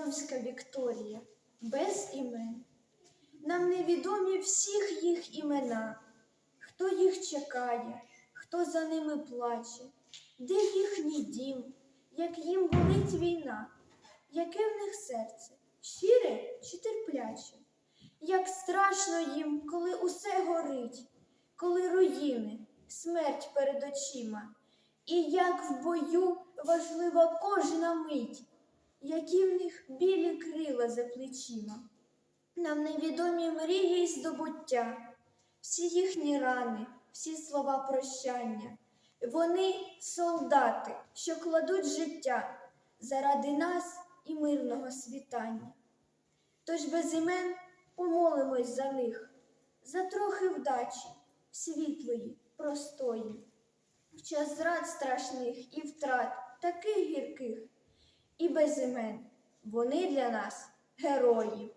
Македонська Вікторія, без імен. Нам невідомі всіх їх імена, хто їх чекає, хто за ними плаче, де їхній дім, як їм болить війна, яке в них серце, щире чи терпляче, як страшно їм, коли усе горить, коли руїни, смерть перед очима, і як в бою важлива кожна мить, які в них білі крила за плечима. Нам невідомі мрії й здобуття, всі їхні рани, всі слова прощання. Вони солдати, що кладуть життя заради нас і мирного світання. Тож без імен помолимось за них, за трохи вдачі, світлої, простої, в час зрад страшних і втрат таких без імен вони для нас герої.